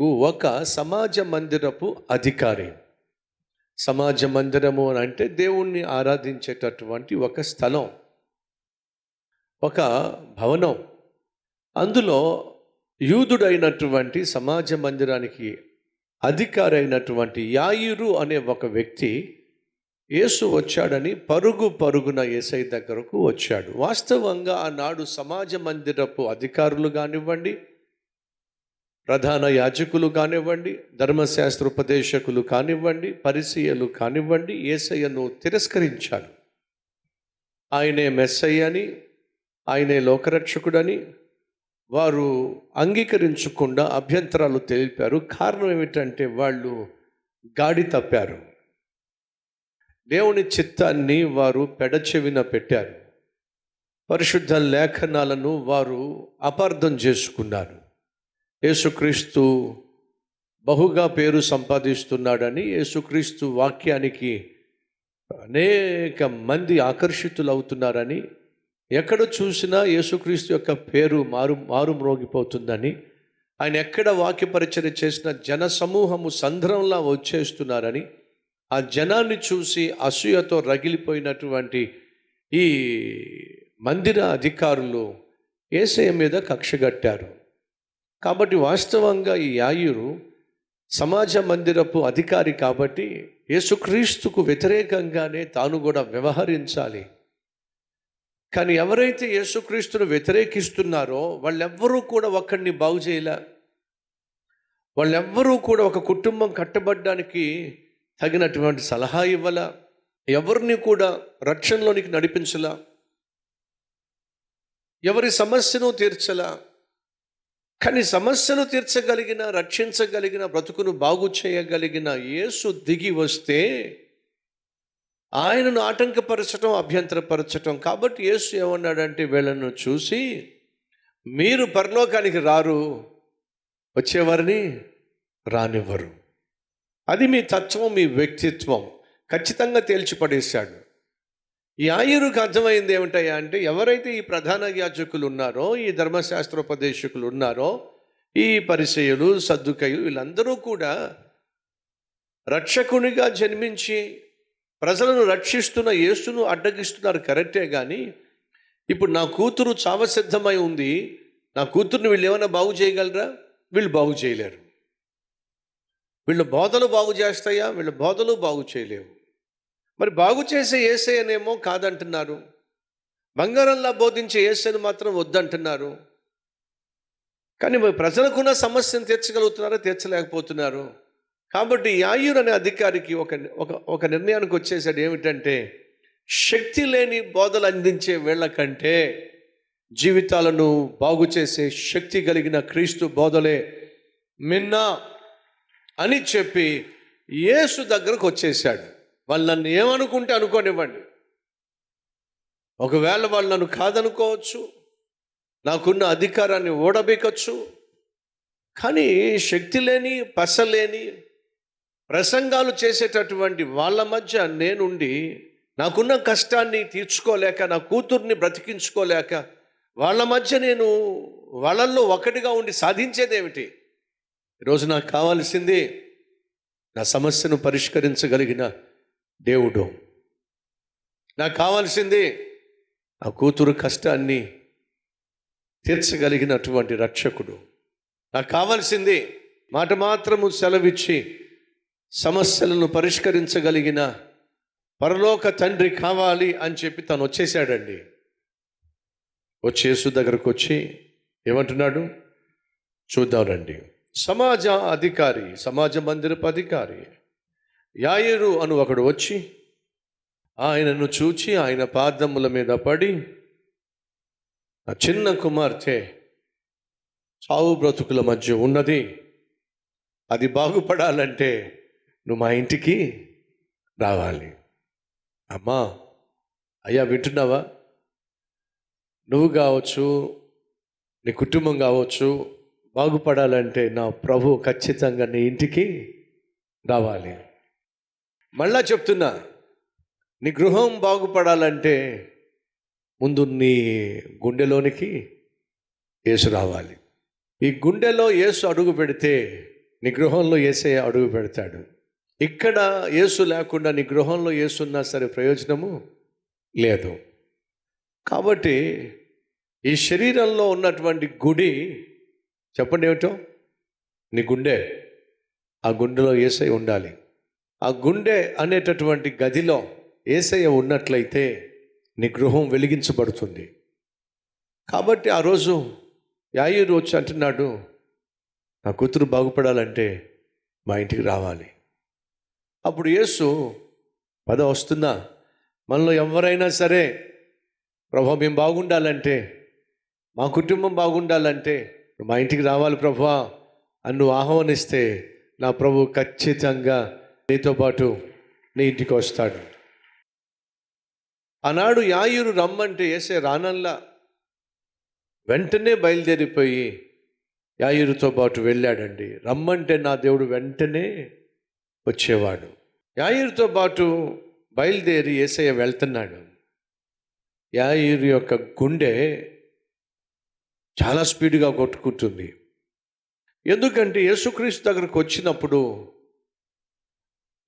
ఒక సమాజ మందిరపు అధికారి. సమాజ మందిరము అని అంటే దేవుణ్ణి ఆరాధించేటటువంటి ఒక స్థలం ఒక భవనం. అందులో యూదుడైనటువంటి సమాజ మందిరానికి అధికారి అయినటువంటి యాయిరు అనే ఒక వ్యక్తి యేసు వచ్చాడని పరుగు పరుగున ఏసై దగ్గరకు వచ్చాడు. వాస్తవంగా ఆనాడు సమాజ మందిరపు అధికారులు కానివ్వండి ప్రధాన యాజకులు కానివ్వండి ధర్మశాస్త్ర ఉపదేశకులు కానివ్వండి పరిచయలు కానివ్వండి ఏసయ్యను తిరస్కరించారు ఆయనే మెస్సయ్య అని ఆయనే లోకరక్షకుడని వారు అంగీకరించకుండా అభ్యంతరాలు తెలిపారు. కారణం ఏమిటంటే వాళ్ళు గాడి తప్పారు. దేవుని చిత్తాన్ని వారు పెడచెవిన పెట్టారు. పరిశుద్ధ లేఖనాలను వారు అపార్థం చేసుకున్నారు. యేసుక్రీస్తు బహుగా పేరు సంపాదిస్తున్నాడని యేసుక్రీస్తు వాక్యానికి అనేక మంది ఆకర్షితులవుతున్నారని ఎక్కడ చూసినా యేసుక్రీస్తు యొక్క పేరు మారు మారు మ్రోగిపోతుందని ఆయన ఎక్కడ వాక్యపరిచర్య చేసిన జన సమూహము సంద్రంలా వచ్చేస్తున్నారని ఆ జనాన్ని చూసి అసూయతో రగిలిపోయినటువంటి ఈ మందిర అధికారులు ఏసయ మీద కక్షగట్టారు కాబట్టి వాస్తవంగా ఈ యాయురు సమాజ మందిరపు అధికారి కాబట్టి యేసుక్రీస్తుకు వ్యతిరేకంగానే తాను కూడా వ్యవహరించాలి. కానీ ఎవరైతే యేసుక్రీస్తును వ్యతిరేకిస్తున్నారో వాళ్ళెవ్వరూ కూడా ఒక్కడిని బాగు చేయలే. వాళ్ళెవ్వరూ కూడా ఒక కుటుంబం కట్టబడ్డానికి తగినటువంటి సలహా ఇవ్వాల. ఎవరిని కూడా రక్షణలోనికి నడిపించలా. ఎవరి సమస్యను తీర్చలా. కానీ సమస్యను తీర్చగలిగిన రక్షించగలిగిన బ్రతుకును బాగు చేయగలిగిన యేసు దిగి వస్తే ఆయనను ఆటంకపరచటం అభ్యంతరపరచటం. కాబట్టి యేసు ఏమన్నాడంటే వీళ్ళను చూసి మీరు పరలోకానికి రారు వచ్చేవారిని రానివ్వరు. అది మీ తత్వం మీ వ్యక్తిత్వం. ఖచ్చితంగా తేల్చిపడేశాడు. ఈ ఆయురుకు అర్థమైంది ఏమిటయ్యా అంటే ఎవరైతే ఈ ప్రధాన యాజకులు ఉన్నారో ఈ ధర్మశాస్త్రోపదేశకులు ఉన్నారో ఈ పరిచయులు సర్దుకయులు వీళ్ళందరూ కూడా రక్షకునిగా జన్మించి ప్రజలను రక్షిస్తున్న యేసును అడ్డగిస్తున్నారు కరెక్టే కానీ ఇప్పుడు నా కూతురు చావసిద్ధమై ఉంది నా కూతురుని వీళ్ళు ఏమైనా బాగు చేయగలరా? వీళ్ళు బాగు చేయలేరు. వీళ్ళ బోధలు బాగు చేస్తాయా? వీళ్ళ బోధలు బాగు చేయలేవు. మరి బాగు చేసే ఏసయ్యనేమో కాదంటున్నారు. బంగారంలా బోధించే ఏసైను మాత్రం వద్దంటున్నారు. కానీ మరి ప్రజలకున్న సమస్యను తీర్చగలుగుతున్నారో తీర్చలేకపోతున్నారు? కాబట్టి యాయూర్ అనే అధికారికి ఒక ఒక ఒక నిర్ణయానికి వచ్చేసాడు ఏమిటంటే శక్తి లేని బోధలు అందించే వేళ్ళ కంటే జీవితాలను బాగు చేసే శక్తి కలిగిన క్రీస్తు బోధలే మిన్నా అని చెప్పి యేసు దగ్గరకు వచ్చేసాడు వాళ్ళు నన్ను ఏమనుకుంటే అనుకోనివ్వండి. ఒకవేళ వాళ్ళు నన్ను కాదనుకోవచ్చు నాకున్న అధికారాన్ని ఓడబెక్కచ్చు కానీ శక్తి లేని పసలేని ప్రసంగాలు చేసేటటువంటి వాళ్ళ మధ్య నేనుండి నాకున్న కష్టాన్ని తీర్చుకోలేక నా కూతుర్ని బ్రతికించుకోలేక వాళ్ళ మధ్య నేను వాళ్ళల్లో ఒకటిగా ఉండి సాధించేదేమిటి? ఈరోజు నాకు కావాల్సింది నా సమస్యను పరిష్కరించగలిగిన దేవుడు. నాకు కావాల్సింది నా కూతురు కష్టాన్ని తీర్చగలిగినటువంటి రక్షకుడు. నాకు కావాల్సింది మాట మాత్రము సెలవిచ్చి సమస్యలను పరిష్కరించగలిగిన పరలోక తండ్రి కావాలి అని చెప్పి తను వచ్చేసాడండి వచ్చేసు దగ్గరకు వచ్చి ఏమంటున్నాడు? చూద్దాం రండి. సమాజ అధికారి సమాజ మందిరపు అధికారి. యాయరు అను ఒకడు వచ్చి ఆయనను చూచి ఆయన పాదముల మీద పడి ఆ చిన్న కుమార్తె చావు బ్రతుకుల మధ్య ఉన్నది. అది బాగుపడాలంటే నువ్వు మా ఇంటికి రావాలి. అమ్మా అయ్యా వింటున్నావా? నువ్వు కావచ్చు నీ కుటుంబం కావచ్చు బాగుపడాలంటే నా ప్రభు ఖచ్చితంగా నీ ఇంటికి రావాలి. మళ్ళా చెప్తున్నా నీ గృహం బాగుపడాలంటే ముందు నీ గుండెలోనికి యేసు రావాలి. ఈ గుండెలో యేసు అడుగు పెడితే నీ గృహంలో ఏసే అడుగు పెడతాడు. ఇక్కడ యేసు లేకుండా నీ గృహంలో ఏసున్నా సరే ప్రయోజనము లేదు. కాబట్టి ఈ శరీరంలో ఉన్నటువంటి గుడి చెప్పండి ఏమిటో? నీ గుండె. ఆ గుండెలో ఏసై ఉండాలి. ఆ గుండె అనేటటువంటి గదిలో ఏసయ్య ఉన్నట్లయితే నీ గృహం వెలిగించబడుతుంది. కాబట్టి ఆ రోజు యాయూరు వచ్చి అంటున్నాడు నా కూతురు బాగుపడాలంటే మా ఇంటికి రావాలి. అప్పుడు యేసు పద వస్తుందా మనలో ఎవరైనా సరే ప్రభా మేము బాగుండాలంటే మా కుటుంబం బాగుండాలంటే మా ఇంటికి రావాలి ప్రభా అని నువ్వు ఆహ్వానిస్తే నా ప్రభు ఖచ్చితంగా నీతో పాటు నీ ఇంటికి వస్తాడు. ఆనాడు యాయూరు రమ్మంటే వేసే రానల్లా వెంటనే బయలుదేరిపోయి యాయూరుతో పాటు వెళ్ళాడండి. రమ్మంటే నా దేవుడు వెంటనే వచ్చేవాడు. యాయూరుతో పాటు బయలుదేరి ఏసయ్య వెళ్తున్నాడు. యాయూరు యొక్క గుండె చాలా స్పీడ్గా కొట్టుకుంటుంది. ఎందుకంటే యేసుక్రీస్తు దగ్గరకు వచ్చినప్పుడు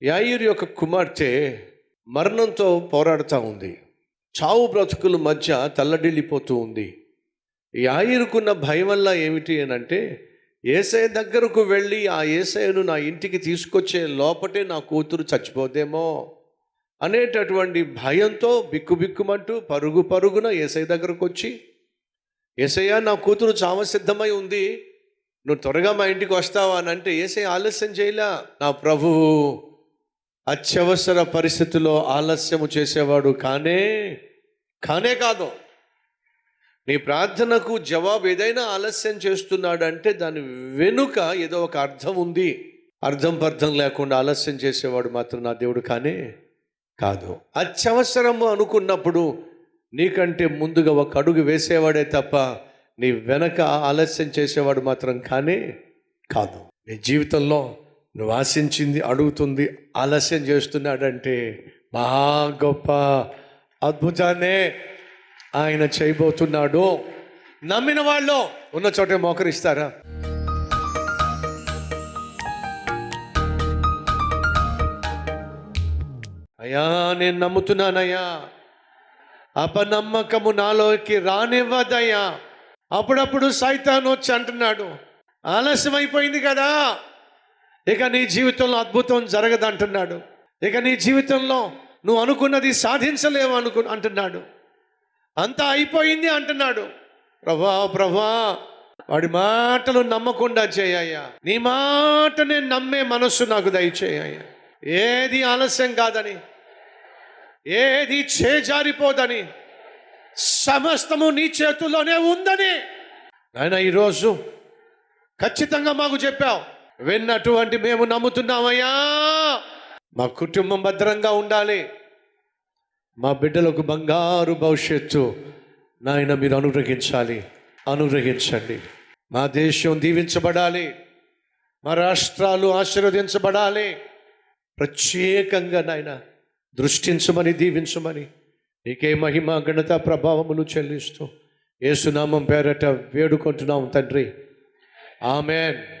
యాయూర్ యొక్క కుమార్తె మరణంతో పోరాడుతూ ఉంది. చావు బ్రతుకుల మధ్య తల్లడిల్లిపోతూ ఉంది. యాయిరుకున్న భయం వల్ల ఏమిటి అని అంటే ఏసఐ దగ్గరకు వెళ్ళి ఆ ఏసఐను నా ఇంటికి తీసుకొచ్చే లోపటే నా కూతురు చచ్చిపోదేమో అనేటటువంటి భయంతో బిక్కుబిక్కుమంటూ పరుగు పరుగున ఏసఐ దగ్గరకు వచ్చి ఏసయ్య నా కూతురు చావ సిద్ధమై ఉంది. నువ్వు త్వరగా మా ఇంటికి వస్తావా అని అంటే ఏసై ఆలస్యం చేయలే. నా ప్రభువు అత్యవసర పరిస్థితుల్లో ఆలస్యము చేసేవాడు కానే కానే కాదు. నీ ప్రార్థనకు జవాబు ఏదైనా ఆలస్యం చేస్తున్నాడంటే దాని వెనుక ఏదో ఒక అర్థం ఉంది. అర్థం పర్థం లేకుండా ఆలస్యం చేసేవాడు మాత్రం నా దేవుడు కానే కాదు. అత్యవసరము అనుకున్నప్పుడు నీకంటే ముందుగా ఒక అడుగు వేసేవాడే తప్ప నీ వెనక ఆలస్యం చేసేవాడు మాత్రం కానే కాదు. నీ జీవితంలో నువ్వు ఆశించింది అడుగుతుంది ఆలస్యం చేస్తున్నాడంటే మహా గొప్ప అద్భుతాన్నే ఆయన చేయబోతున్నాడు. నమ్మిన వాళ్ళు ఉన్న చోటే మోకరిస్తారా? అయ్యా నేను నమ్ముతున్నానయ్యా. అపనమ్మకము నాలోకి రానివ్వదయ్యా. అప్పుడప్పుడు సైతాన్ వచ్చి అంటున్నాడు. ఆలస్యం అయిపోయింది కదా. ఇక నీ జీవితంలో అద్భుతం జరగదు అంటున్నాడు. ఇక నీ జీవితంలో నువ్వు అనుకున్నది సాధించలేవు అనుకు అంటున్నాడు. అంతా అయిపోయింది అంటున్నాడు. ప్రభా ప్రభా వాడి మాటలు నమ్మకుండా చేయ్యా నీ మాటనే నమ్మే మనస్సు నాకు దయచేయ్యా ఏది ఆలస్యం కాదని ఏది చేజారిపోదని సమస్తము నీ చేతుల్లోనే ఉందని ఆయన ఈరోజు ఖచ్చితంగా మాకు చెప్పావు. విన్నటువంటి మేము నమ్ముతున్నామయ్యా. మా కుటుంబం భద్రంగా ఉండాలి. మా బిడ్డలకు బంగారు భవిష్యత్తు. నాయన మీరు అనుగ్రహించాలి. అనుగ్రహించండి. మా దేశం దీవించబడాలి. మా రాష్ట్రాలు ఆశీర్వదించబడాలి. ప్రత్యేకంగా నాయన దృష్టించమని దీవించమని నీకే మహిమ ఘనత ప్రభావములు చెల్లిస్తూ ఏసునామం పేరట వేడుకుంటున్నాం తండ్రి. ఆమెన్.